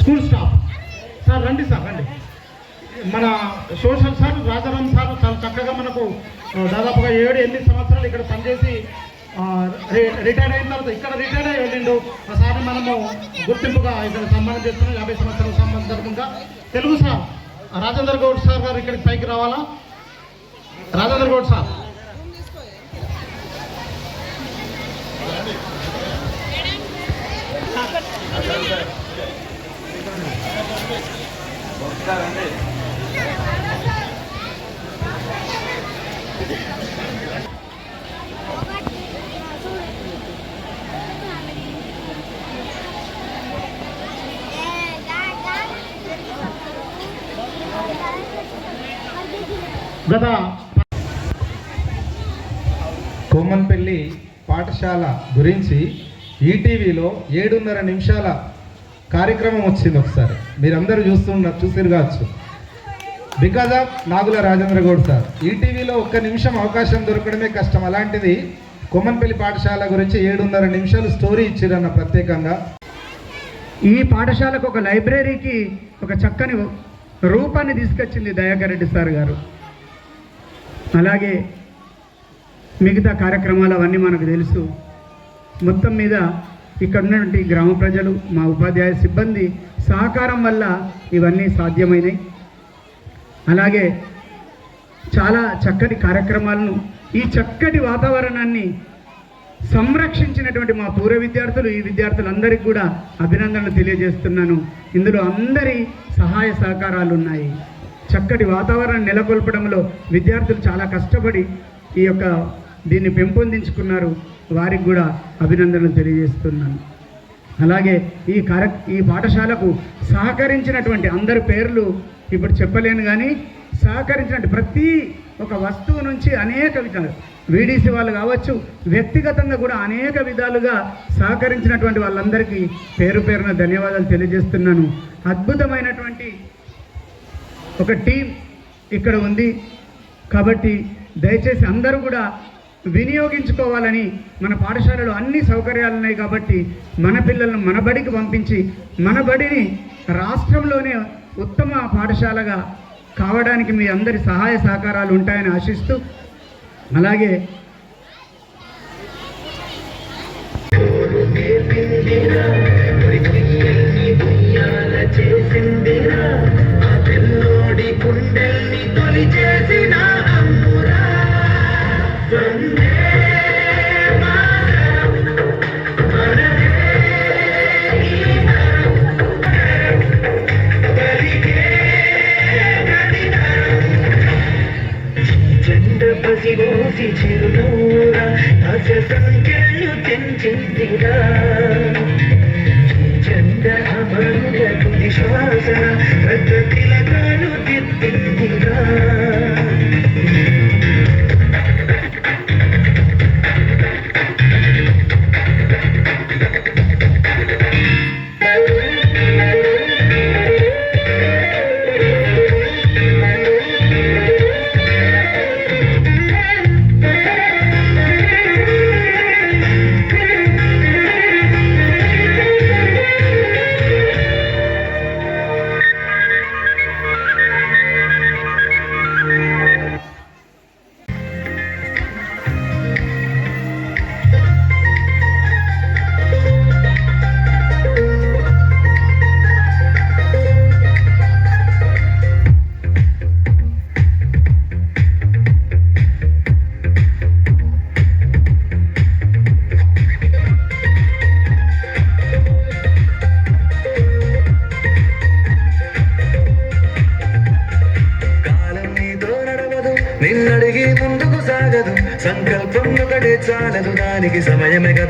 School staff. Sir రండి sir రండి. మన సోషల్ సార్ రాజారాం సార్ చాలా చక్కగా మనకు దాదాపుగా ఏడు ఎనిమిది సంవత్సరాలు ఇక్కడ పనిచేసి రి- రిటైర్ అయిన తర్వాత ఇక్కడ రిటైర్ అయ్యి వెళ్ళిండు. ఒకసారి మనము గుర్తింపుగా ఇక్కడ సన్మానం చేస్తున్నాం. యాభై సంవత్సరాల సంబంధంగా తెలుగు సార్ రాజేందర్ గౌడ్ సార్ గారు ఇక్కడికి పైకి రావాలా? రాజేందర్ గౌడ్ సార్. గత కోమన్పల్లి పాఠశాల గురించి ఈటీవీలో ఏడున్నర నిమిషాల కార్యక్రమం వచ్చింది ఒకసారి. మీరందరూ చూస్తున్నారు చూసిరు కావచ్చు. Because of Nagula Rajendra Goud sir. ఈటీవీలో ఒక్క నిమిషం అవకాశం దొరకడమే కష్టం. అలాంటిది కొమ్మన్పల్లి పాఠశాల గురించి ఏడున్నర నిమిషాలు స్టోరీ ఇచ్చిరన్న ప్రత్యేకంగా. ఈ పాఠశాలకు ఒక లైబ్రరీకి ఒక చక్కని రూపాన్ని తీసుకొచ్చింది దయాకర్ రెడ్డి సార్ గారు. అలాగే మిగతా కార్యక్రమాలు అవన్నీ మనకు తెలుసు. మొత్తం మీద ఇక్కడ ఉన్నటువంటి గ్రామ ప్రజలు మా ఉపాధ్యాయ సిబ్బంది సహకారం వల్ల ఇవన్నీ సాధ్యమైనాయి. అలాగే చాలా చక్కటి కార్యక్రమాలను ఈ చక్కటి వాతావరణాన్ని సంరక్షించినటువంటి మా పూర్వ విద్యార్థులు ఈ విద్యార్థులందరికీ కూడా అభినందనలు తెలియజేస్తున్నాను. ఇందులో అందరి సహాయ సహకారాలు ఉన్నాయి. చక్కటి వాతావరణం నెలకొల్పడంలో విద్యార్థులు చాలా కష్టపడి ఈ యొక్క దీన్ని పెంపొందించుకున్నారు. వారికి కూడా అభినందనలు తెలియజేస్తున్నాను. అలాగే ఈ కార్య ఈ పాఠశాలకు సహకరించినటువంటి అందరి పేర్లు ఇప్పుడు చెప్పలేను కానీ సహకరించినట్టు ప్రతి ఒక వస్తువు నుంచి అనేక విధాలు వీడీసీ వాళ్ళు కావచ్చు వ్యక్తిగతంగా కూడా అనేక విధాలుగా సహకరించినటువంటి వాళ్ళందరికీ పేరు పేరున ధన్యవాదాలు తెలియజేస్తున్నాను. అద్భుతమైనటువంటి ఒక టీం ఇక్కడ ఉంది. కాబట్టి దయచేసి అందరూ కూడా వినియోగించుకోవాలని మన పాఠశాలలో అన్ని సౌకర్యాలు ఉన్నాయి కాబట్టి మన పిల్లలను మన బడికి పంపించి మన బడిని రాష్ట్రంలోనే ఉత్తమ పాఠశాలగా కావడానికి మీ అందరి సహాయ సహకారాలు ఉంటాయని ఆశిస్తూ అలాగే Thank you. చిరునూరా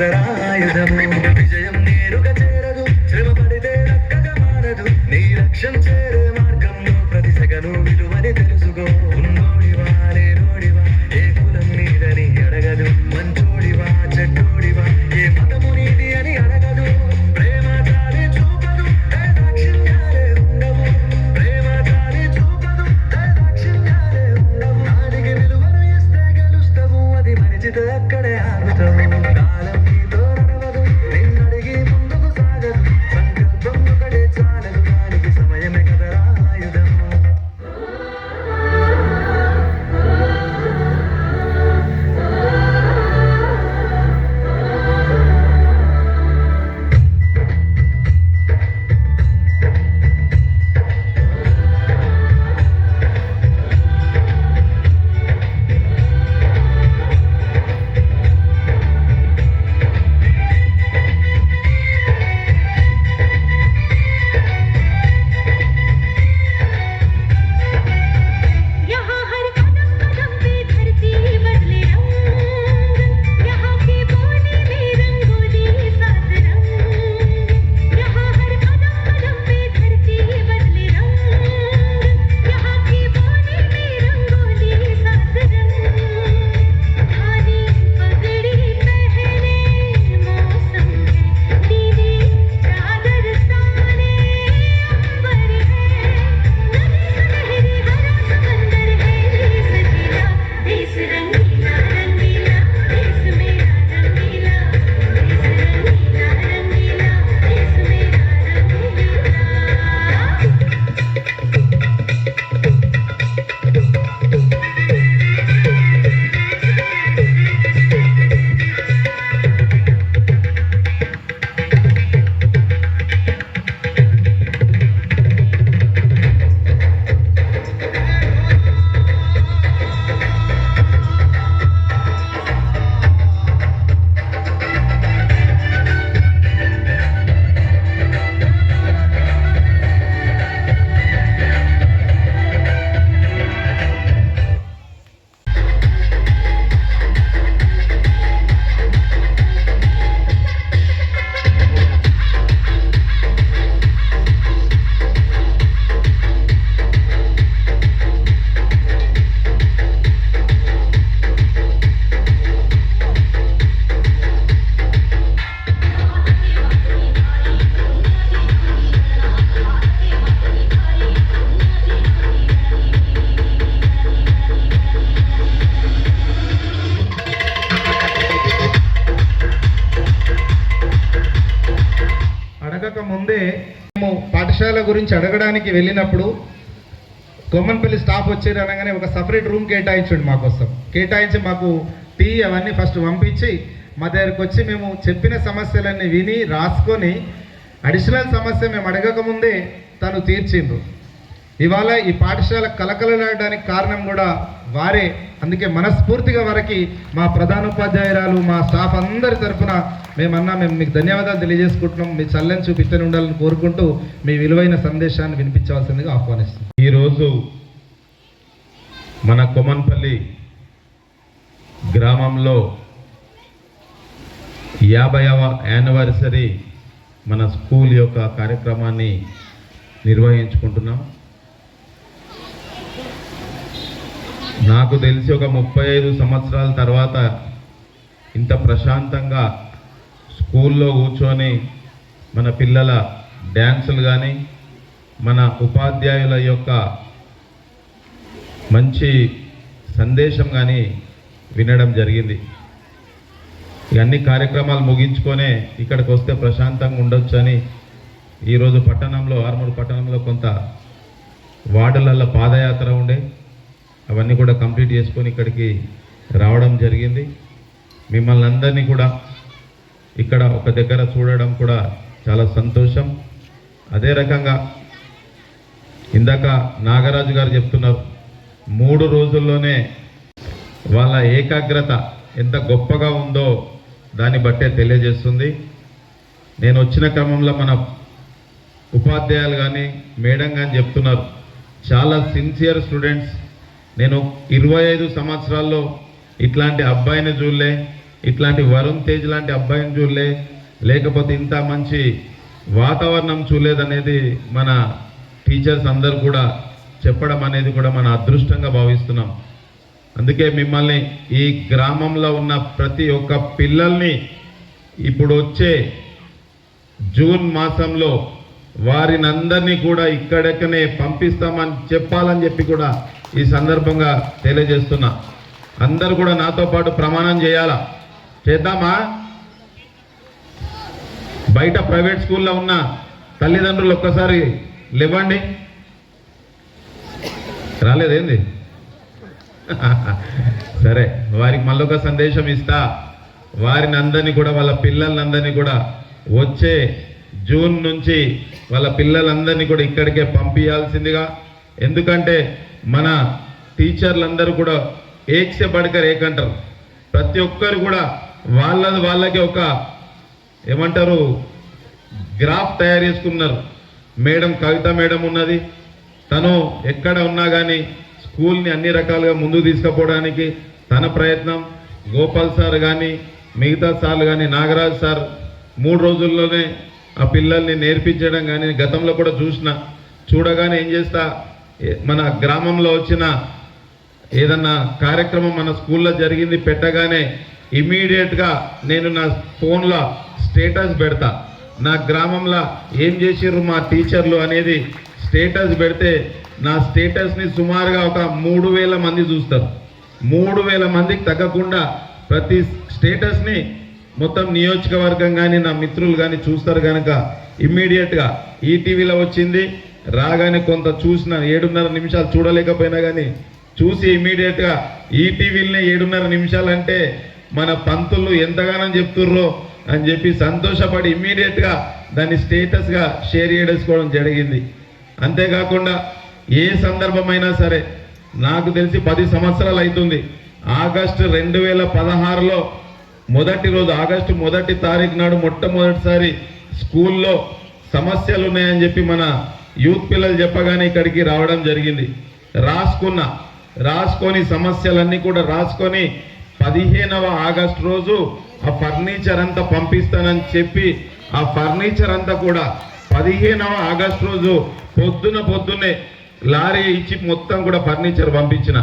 ಸದರಾ గురించి అడగడానికి వెళ్ళినప్పుడు కొమ్మన్పల్లి స్టాఫ్ వచ్చారు అనగానే ఒక సపరేట్ రూమ్ కేటాయించండి మా కోసం. కేటాయించి మాకు టీ అవన్నీ ఫస్ట్ పంపించి మా దగ్గరకు వచ్చి మేము చెప్పిన సమస్యలన్నీ విని రాసుకొని అడిషనల్ సమస్య మేము అడగకముందే తను తీర్చిండ్రు. ఇవాళ ఈ పాఠశాల కలకలలాడడానికి కారణం కూడా వారే. అందుకే మనస్ఫూర్తిగా వారికి మా ప్రధానోపాధ్యాయురాలు మా స్టాఫ్ అందరి తరఫున మేమన్నా మేము మీకు ధన్యవాదాలు తెలియజేసుకుంటున్నాం. మీ చల్లని చూపిస్తూనే ఉండాలని కోరుకుంటూ మీ విలువైన సందేశాన్ని వినిపించవలసిందిగా ఆహ్వానిస్తున్నాం. ఈరోజు మన కొమన్పల్లి గ్రామంలో యాభైవ యానివర్సరీ మన స్కూల్ యొక్క కార్యక్రమాన్ని నిర్వహించుకుంటున్నాం. నాకు తెలిసి ఒక ముప్పై ఐదు సంవత్సరాల తర్వాత ఇంత ప్రశాంతంగా స్కూల్లో కూర్చొని మన పిల్లల డ్యాన్సులు కానీ మన ఉపాధ్యాయుల యొక్క మంచి సందేశం కానీ వినడం జరిగింది. ఇవన్నీ కార్యక్రమాలు ముగించుకొనే ఇక్కడికి వస్తే ప్రశాంతంగా ఉండొచ్చు అని ఈరోజు పట్టణంలో ఆర్మూరు పట్టణంలో కొంత వార్డులలో పాదయాత్ర ఉండే. అవన్నీ కూడా కంప్లీట్ చేసుకొని ఇక్కడికి రావడం జరిగింది. మిమ్మల్ని అందరినీ కూడా ఇక్కడ ఒక దగ్గర చూడడం కూడా చాలా సంతోషం. అదే రకంగా ఇందాక నాగరాజు గారు చెప్తున్నారు మూడు రోజుల్లోనే వాళ్ళ ఏకాగ్రత ఎంత గొప్పగా ఉందో దాన్ని బట్టే తెలియజేస్తుంది. నేను వచ్చిన క్రమంలో మన ఉపాధ్యాయులు కానీ మేడం కానీ చెప్తున్నారు చాలా సిన్సియర్ స్టూడెంట్స్ నేను ఇరవై ఐదు సంవత్సరాల్లో ఇట్లాంటి అబ్బాయిని చూడలే ఇట్లాంటి వరుణ్ తేజ్ లాంటి అబ్బాయిని చూడలే లేకపోతే ఇంత మంచి వాతావరణం చూడలేదనేది మన టీచర్స్ అందరు కూడా చెప్పడం అనేది కూడా మన అదృష్టంగా భావిస్తున్నాం. అందుకే మిమ్మల్ని ఈ గ్రామంలో ఉన్న ప్రతి ఒక్క పిల్లల్ని ఇప్పుడు వచ్చే జూన్ మాసంలో వారిని అందరినీ కూడా ఇక్కడెక్కనే పంపిస్తామని చెప్పాలని చెప్పి కూడా ఈ సందర్భంగా తెలియజేస్తున్నా. అందరు కూడా నాతో పాటు ప్రమాణం చేయాలా? చేద్దామా? బయట ప్రైవేట్ స్కూల్లో ఉన్న తల్లిదండ్రులు ఒక్కసారి లేవండి. రాలేదేంది సరే వారికి మళ్ళొక సందేశం ఇస్తా. వారిని అందరినీ కూడా వాళ్ళ పిల్లలందరినీ కూడా వచ్చే జూన్ నుంచి వాళ్ళ పిల్లలందరినీ కూడా ఇక్కడికే పంపించాల్సిందిగా ఎందుకంటే మన టీచర్లందరూ కూడా ఏక్సే పడకర్ ఏకంటారు ప్రతి ఒక్కరు కూడా వాళ్ళది వాళ్ళకి ఒక ఏమంటారు గ్రాఫ్ తయారు చేసుకున్నారు. మేడం కవిత మేడం ఉన్నది. తను ఎక్కడ ఉన్నా కానీ స్కూల్ని అన్ని రకాలుగా ముందుకు తీసుకుపోవడానికి తన ప్రయత్నం. గోపాల్ సార్ కానీ మిగతా సార్లు కానీ నాగరాజ్ సార్ మూడు రోజుల్లోనే ఆ పిల్లల్ని నేర్పించడం కానీ గతంలో కూడా చూసిన. చూడగానే ఏం చేస్తా మన గ్రామంలో వచ్చిన ఏదన్నా కార్యక్రమం మన స్కూల్లో జరిగింది పెట్టగానే ఇమీడియట్గా నేను నా ఫోన్లో స్టేటస్ పెడతా. నా గ్రామంలో ఏం చేసిర్రు మా టీచర్లు అనేది స్టేటస్ పెడితే నా స్టేటస్ని సుమారుగా ఒక మూడు వేల మంది చూస్తారు. మూడు వేల మందికి తగ్గకుండా ప్రతి స్టేటస్ని మొత్తం నియోజకవర్గం కానీ నా మిత్రులు కానీ చూస్తారు కనుక ఇమ్మీడియట్గా ఈటీవీలో వచ్చింది. రాగానే కొంత చూసిన ఏడున్నర నిమిషాలు చూడలేకపోయినా కానీ చూసి ఇమీడియట్గా ఈటీవీలనే ఏడున్నర నిమిషాలంటే మన పంతులు ఎంతగానో చెప్తుర్రో అని చెప్పి సంతోషపడి ఇమ్మీడియట్గా దాన్ని స్టేటస్గా షేర్ చేసుకోవడం జరిగింది. అంతేకాకుండా ఏ సందర్భమైనా సరే నాకు తెలిసి పది సంవత్సరాలు అవుతుంది ఆగస్టు రెండు వేల పదహారులో మొదటి రోజు ఆగస్టు మొదటి తారీఖు నాడు మొట్టమొదటిసారి స్కూల్లో సమస్యలు ఉన్నాయని చెప్పి మన యూత్ పిల్లలు చెప్పగానే ఇక్కడికి రావడం జరిగింది. రాసుకున్న. రాసుకొని సమస్యలన్నీ కూడా రాసుకొని పదిహేనవ ఆగస్టు రోజు ఆ ఫర్నిచర్ అంతా పంపిస్తానని చెప్పి ఆ ఫర్నిచర్ అంతా కూడా పదిహేనవ ఆగస్టు రోజు పొద్దున పొద్దున్నే లారీ ఇచ్చి మొత్తం కూడా ఫర్నిచర్ పంపించిన.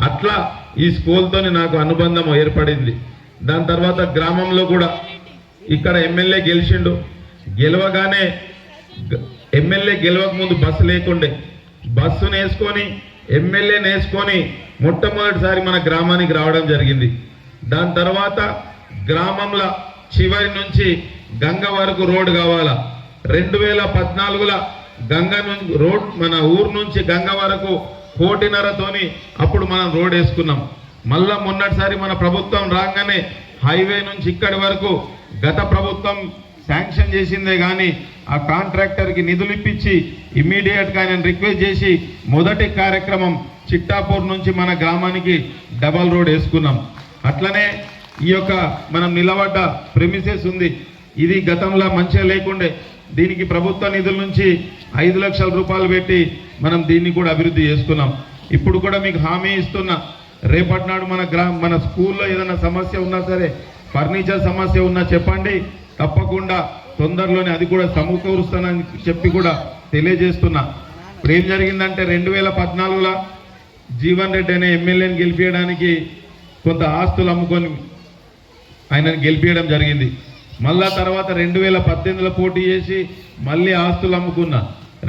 అట్లా ఈ స్కూల్తోని నాకు అనుబంధం ఏర్పడింది. దాని తర్వాత గ్రామంలో కూడా ఇక్కడ ఎమ్మెల్యే గెలిచిండు. గెలవగానే ఎమ్మెల్యే గెలవక ముందు బస్సు లేకుండే. బస్సును వేసుకొని ఎమ్మెల్యే వేసుకొని మొట్టమొదటిసారి మన గ్రామానికి రావడం జరిగింది. దాని తర్వాత గ్రామంలో చివరి నుంచి గంగ వరకు రోడ్డు కావాలా. రెండు వేల పద్నాలుగులో గంగ నుంచి రోడ్ మన ఊరు నుంచి గంగ వరకు కోటిన్నరతోని అప్పుడు మనం రోడ్ వేసుకున్నాం. మళ్ళా మొన్నటిసారి మన ప్రభుత్వం రాగానే హైవే నుంచి ఇక్కడి వరకు గత ప్రభుత్వం శాంక్షన్ చేసిందే కానీ ఆ కాంట్రాక్టర్కి నిధులు ఇప్పించి ఇమ్మీడియట్గా ఆయన రిక్వెస్ట్ చేసి మొదటి కార్యక్రమం చిట్టాపూర్ నుంచి మన గ్రామానికి డబల్ రోడ్ వేసుకున్నాం. అట్లనే ఈ యొక్క మనం నిలబడ్డ ప్రెమిసెస్ ఉంది. ఇది గతంలో మంచిగా లేకుండే. దీనికి ప్రభుత్వ నిధుల నుంచి ఐదు లక్షల రూపాయలు పెట్టి మనం దీన్ని కూడా అభివృద్ధి చేసుకున్నాం. ఇప్పుడు కూడా మీకు హామీ ఇస్తున్నా. రేపటి నాడు మన గ్రా మన స్కూల్లో ఏదైనా సమస్య ఉన్నా సరే ఫర్నిచర్ సమస్య ఉన్నా చెప్పండి. తప్పకుండా తొందరలోనే అది కూడా సమకూరుస్తానని చెప్పి కూడా తెలియజేస్తున్నా. ఇప్పుడు ఏం జరిగిందంటే రెండు వేల పద్నాలుగులో జీవన్ రెడ్డి అనే ఎమ్మెల్యేని గెలిపించడానికి కొంత ఆస్తులు అమ్ముకొని ఆయనను గెలిపించడం జరిగింది. మళ్ళా తర్వాత రెండు వేల పద్దెనిమిదిలో పోటీ చేసి మళ్ళీ ఆస్తులు అమ్ముకున్నా.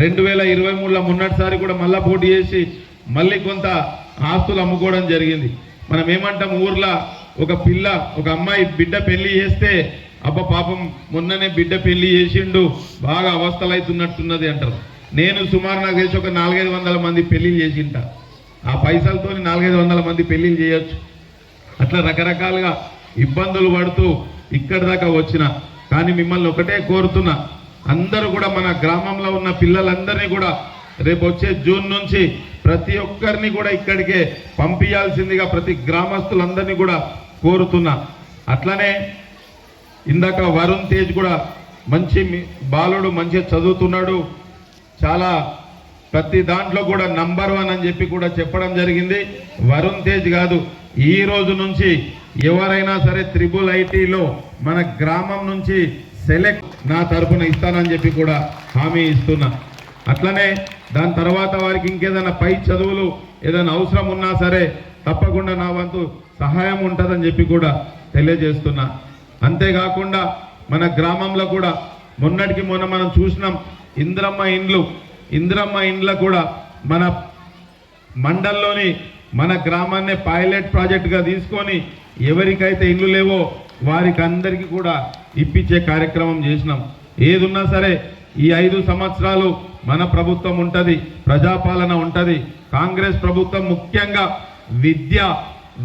రెండు వేల ఇరవై మూడులో మొన్నటిసారి కూడా మళ్ళీ పోటీ చేసి మళ్ళీ కొంత ఆస్తులు అమ్ముకోవడం జరిగింది. మనం ఏమంటాం? ఊర్లో ఒక పిల్ల ఒక అమ్మాయి బిడ్డ పెళ్ళి చేస్తే అబ్బ పాపం మొన్ననే బిడ్డ పెళ్ళి చేసిండు బాగా అవస్థలు అవుతున్నట్టున్నది అంటారు. నేను సుమారు నాకు తెలిసి ఒక నాలుగైదు వందల మంది పెళ్ళిళ్ళు చేసింట. ఆ పైసలతో నాలుగైదు వందల మంది పెళ్ళిళ్ళు చేయొచ్చు. అట్లా రకరకాలుగా ఇబ్బందులు పడుతూ ఇక్కడి దాకా వచ్చిన. కానీ మిమ్మల్ని ఒకటే కోరుతున్నా అందరూ కూడా మన గ్రామంలో ఉన్న పిల్లలందరినీ కూడా రేపు వచ్చే జూన్ నుంచి ప్రతి ఒక్కరిని కూడా ఇక్కడికే పంపించాల్సిందిగా ప్రతి గ్రామస్తులందరినీ కూడా కోరుతున్నా. అట్లనే ఇందాక వరుణ్ తేజ్ కూడా మంచి బాలుడు మంచిగా చదువుతున్నాడు. చాలా ప్రతి దాంట్లో కూడా నంబర్ వన్ అని చెప్పి కూడా చెప్పడం జరిగింది. వరుణ్ తేజ్ కాదు ఈ రోజు నుంచి ఎవరైనా సరే త్రిబుల్ ఐటీలో మన గ్రామం నుంచి సెలెక్ట్ నా తరపున ఇస్తానని చెప్పి కూడా హామీ ఇస్తున్నా. అట్లనే దాని తర్వాత వారికి ఇంకేదైనా పై చదువులు ఏదైనా అవసరం ఉన్నా సరే తప్పకుండా నా వంతు సహాయం ఉంటుందని చెప్పి కూడా తెలియజేస్తున్నా. అంతేకాకుండా మన గ్రామంలో కూడా మొన్నటికి మొన్న మనం చూసినాం ఇంద్రమ్మ ఇండ్లు. ఇంద్రమ్మ ఇండ్ల కూడా మన మండల్లోని మన గ్రామాన్నే పైలట్ ప్రాజెక్టుగా తీసుకొని ఎవరికైతే ఇండ్లు లేవో వారికి అందరికీ కూడా ఇప్పించే కార్యక్రమం చేసినాం. ఏదున్నా సరే ఈ ఐదు సంవత్సరాలు మన ప్రభుత్వం ఉంటుంది ప్రజాపాలన ఉంటుంది. కాంగ్రెస్ ప్రభుత్వం ముఖ్యంగా విద్య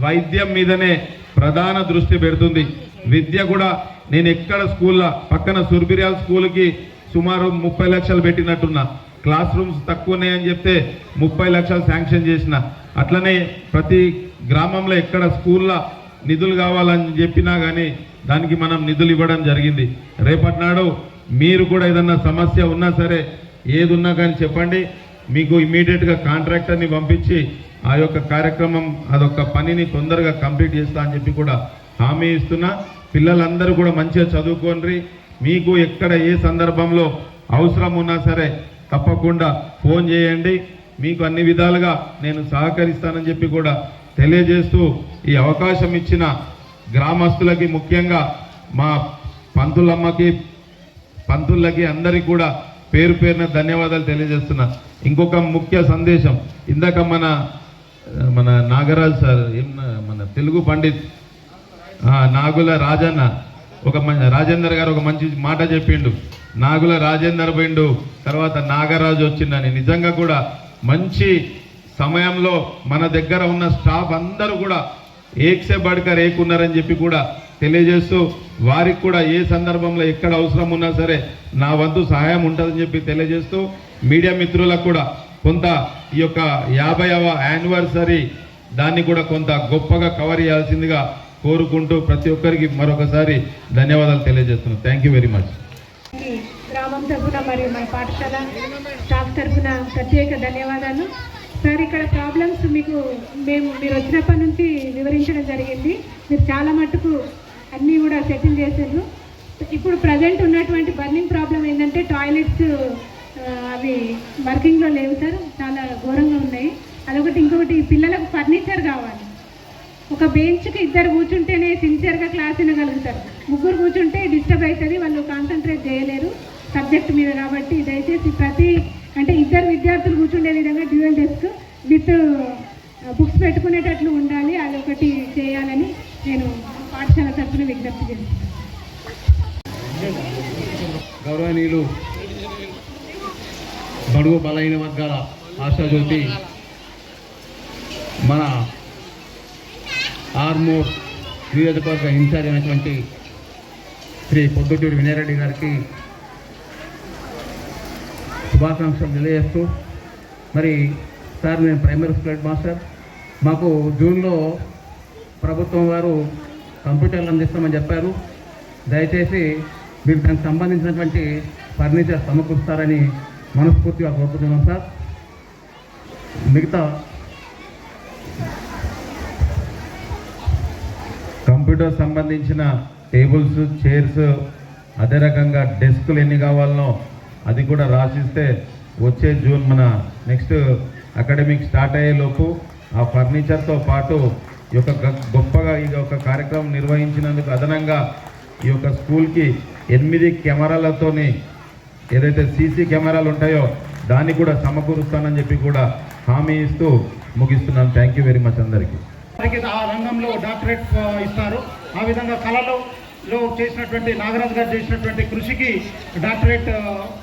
వైద్యం మీదనే ప్రధాన దృష్టి పెడుతుంది. విద్య కూడా నేను ఎక్కడ స్కూల్లో పక్కన సుర్బిరియాల్ స్కూల్కి సుమారు ముప్పై లక్షలు పెట్టినట్టున్నా. క్లాస్ రూమ్స్ తక్కువ ఉన్నాయని చెప్తే ముప్పై లక్షలు శాంక్షన్ చేసిన. అట్లనే ప్రతి గ్రామంలో ఎక్కడ స్కూల్లో నిధులు కావాలని చెప్పినా కానీ దానికి మనం నిధులు ఇవ్వడం జరిగింది. రేపటి నాడు మీరు కూడా ఏదన్నా సమస్య ఉన్నా సరే ఏది ఉన్నా కానీ చెప్పండి. మీకు ఇమీడియట్గా కాంట్రాక్టర్ని పంపించి ఆ యొక్క కార్యక్రమం అదొక పనిని తొందరగా కంప్లీట్ చేస్తా అని చెప్పి కూడా హామీ ఇస్తున్నా. పిల్లలందరూ కూడా మంచిగా చదువుకోండి. మీకు ఎక్కడ ఏ సందర్భంలో అవసరం ఉన్నా సరే తప్పకుండా ఫోన్ చేయండి. మీకు అన్ని విధాలుగా నేను సహకరిస్తానని చెప్పి కూడా తెలియజేస్తూ ఈ అవకాశం ఇచ్చిన గ్రామస్తులకి ముఖ్యంగా మా పంతులమ్మకి పంతులకి అందరికీ కూడా పేరు పేరున ధన్యవాదాలు తెలియజేస్తున్నా. ఇంకొక ముఖ్య సందేశం. ఇందాక మన మన నాగరాజ్ సార్ ఏం మన తెలుగు పండిత్ నాగుల రాజన్న ఒక మ- రాజేందర్ గారు ఒక మంచి మాట చెప్పిండు. నాగుల రాజేందర్ పోయిండు. తర్వాత నాగరాజు వచ్చిందని నిజంగా కూడా మంచి సమయంలో మన దగ్గర ఉన్న స్టాఫ్ అందరూ కూడా ఏక్సే బడ్కర్ ఏకున్నారని చెప్పి కూడా తెలియజేస్తూ వారికి కూడా ఏ సందర్భంలో ఎక్కడ అవసరం ఉన్నా సరే నా వంతు సహాయం ఉంటుందని చెప్పి తెలియజేస్తూ మీడియా మిత్రులకు కూడా కొంత ఈ యొక్క యాభైవ యానివర్సరీ దాన్ని కూడా కొంత గొప్పగా కవర్ చేయాల్సిందిగా కోరుకుంటూ ప్రతి ఒక్కరికి మరొకసారి ధన్యవాదాలు తెలియజేస్తున్నాను థ్యాంక్ యూ వెరీ మచ్ గ్రామం తరఫున మరియు మన పాఠశాల స్టాఫ్ తరఫున ప్రత్యేక ధన్యవాదాలు. సార్ ఇక్కడ ప్రాబ్లమ్స్ మీకు మేము మీరు వచ్చినప్పటి నుంచి వివరించడం జరిగింది. మీరు చాలా మటుకు అన్నీ కూడా సెటిల్ చేశారు. ఇప్పుడు ప్రజెంట్ ఉన్నటువంటి బర్నింగ్ ప్రాబ్లం ఏంటంటే టాయిలెట్స్ అవి వర్కింగ్లో లేవు సార్. చాలా ఘోరంగా ఉన్నాయి. అదొకటి. ఇంకొకటి పిల్లలకు ఫర్నిచర్ కావాలి. ఒక బెంచ్కి ఇద్దరు కూర్చుంటేనే సిన్సియర్గా క్లాస్ వినగలుగుతారు. ముగ్గురు కూర్చుంటే డిస్టర్బ్ అవుతుంది వాళ్ళు కాన్సన్ట్రేట్ చేయలేరు సబ్జెక్ట్ మీద కాబట్టి. దయచేసి ప్రతి అంటే ఇద్దరు విద్యార్థులు కూర్చుండే విధంగా డ్యూయల్ డెస్క్ విత్ బుక్స్ పెట్టుకునేటట్లు ఉండాలి. అదొకటి చేయాలని నేను పాఠశాల తరఫున విజ్ఞప్తి చేస్తున్నాను. గౌరవనీయులు బడుగు బలైన వర్గాల ఆశాజ్యోతి మన ఆర్మూర్ నియోజకవర్గ ఇన్ఛార్జ్ అయినటువంటి శ్రీ పొద్దుటూరి వినయరెడ్డి గారికి శుభాకాంక్షలు తెలియజేస్తూ మరి సార్ నేను ప్రైమరీ స్కూల్ హెడ్ మాస్టర్. మాకు జూన్లో ప్రభుత్వం వారు కంప్యూటర్లు అందిస్తామని చెప్పారు. దయచేసి మీరు దానికి సంబంధించినటువంటి ఫర్నిచర్ సమకూరుస్తారని మనస్ఫూర్తిగా కోరుకుంటున్నాం సార్. మిగతా కంప్యూటర్ సంబంధించిన టేబుల్స్ చైర్స్ అదే రకంగా డెస్క్లు ఎన్ని కావాలనో అది కూడా రాసిస్తే వచ్చే జూన్ మన నెక్స్ట్ అకాడమిక్ స్టార్ట్ అయ్యేలోపు ఆ ఫర్నిచర్తో పాటు ఈ యొక్క గొప్పగా ఈ ఒక కార్యక్రమం నిర్వహించినందుకు అదనంగా ఈ యొక్క స్కూల్కి ఎనిమిది కెమెరాలతోని ఏదైతే సీసీ కెమెరాలు ఉంటాయో దాన్ని కూడా సమకూరుస్తానని చెప్పి కూడా హామీ ఇస్తూ ముగిస్తున్నాను. థ్యాంక్ యూ వెరీ మచ్ అందరికీ. ఆ రంగంలో డాక్టరేట్ ఇస్తారు. ఆ విధంగా కళలో లో చేసినటువంటి నాగరాజు గారు చేసినటువంటి కృషికి డాక్టరేట్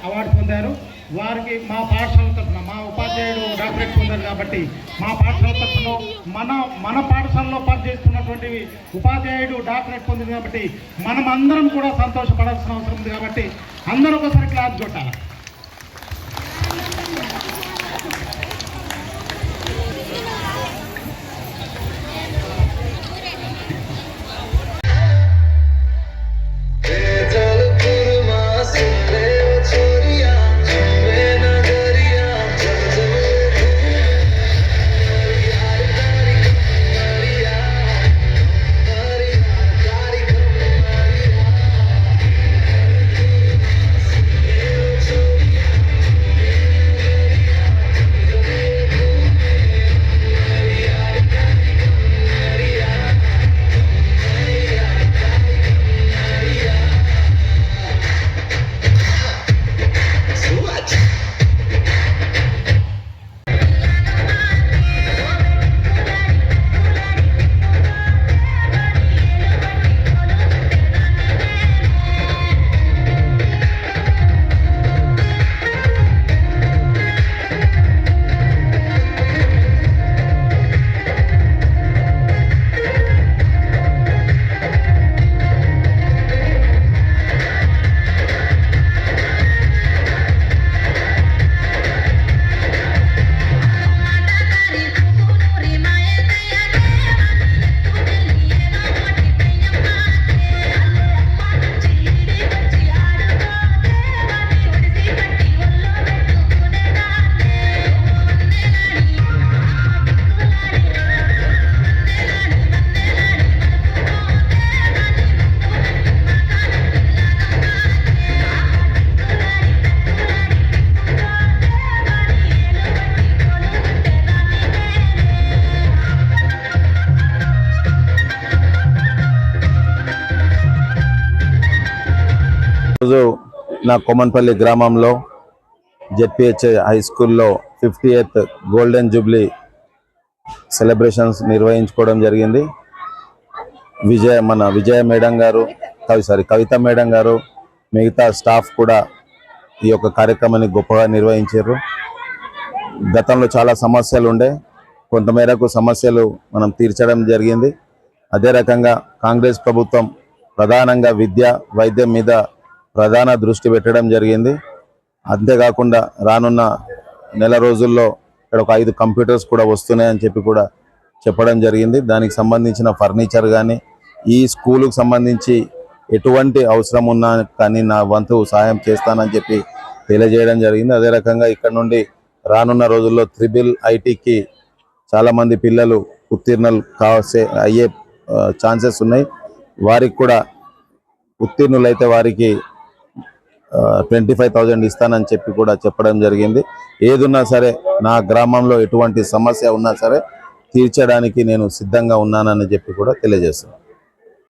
అవార్డు పొందారు. వారికి మా పాఠశాల తరఫున మా ఉపాధ్యాయుడు డాక్టరేట్ పొందారు కాబట్టి మా పాఠశాల తరఫున మన మన పాఠశాలలో పనిచేస్తున్నటువంటి ఉపాధ్యాయుడు డాక్టరేట్ పొందింది కాబట్టి మనం అందరం కూడా సంతోషపడాల్సిన అవసరం ఉంది కాబట్టి అందరూ ఒకసారి క్లాస్ కొట్టాలి. నా కొమ్మన్పల్లి గ్రామంలో జెడ్పిహెచ్ హై స్కూల్లో fifty eighth golden jubilee celebrations నిర్వహించుకోవడం జరిగింది. విజయ మన విజయ మేడం గారు కవి సారీ కవిత మేడం గారు మిగతా స్టాఫ్ కూడా ఈ యొక్క కార్యక్రమాన్ని గొప్పగా నిర్వహించారు. గతంలో చాలా సమస్యలు ఉండే కొంతమేరకు సమస్యలు మనం తీర్చడం జరిగింది. అదే రకంగా కాంగ్రెస్ ప్రభుత్వం ప్రధానంగా విద్య వైద్యం మీద ప్రధాన దృష్టి పెట్టడం జరిగింది. అంతేకాకుండా రానున్న నెల రోజుల్లో ఇక్కడ ఒక ఐదు కంప్యూటర్స్ కూడా వస్తున్నాయని చెప్పి కూడా చెప్పడం జరిగింది. దానికి సంబంధించిన ఫర్నిచర్ కానీ ఈ స్కూలుకు సంబంధించి ఎటువంటి అవసరం ఉన్నా కానీ నా వంతు సహాయం చేస్తానని చెప్పి తెలియజేయడం జరిగింది. అదే రకంగా ఇక్కడ నుండి రానున్న రోజుల్లో త్రిబిల్ ఐటీకి చాలామంది పిల్లలు ఉత్తీర్ణులు కావసే అయ్యే ఛాన్సెస్ ఉన్నాయి. వారికి కూడా ఉత్తీర్ణులైతే వారికి ట్వంటీ ఫైవ్ థౌజండ్ ఇస్తానని చెప్పి కూడా చెప్పడం జరిగింది. ఏదున్నా సరే నా గ్రామంలో ఎటువంటి సమస్య ఉన్నా సరే తీర్చడానికి నేను సిద్ధంగా ఉన్నానని చెప్పి కూడా తెలియజేస్తాను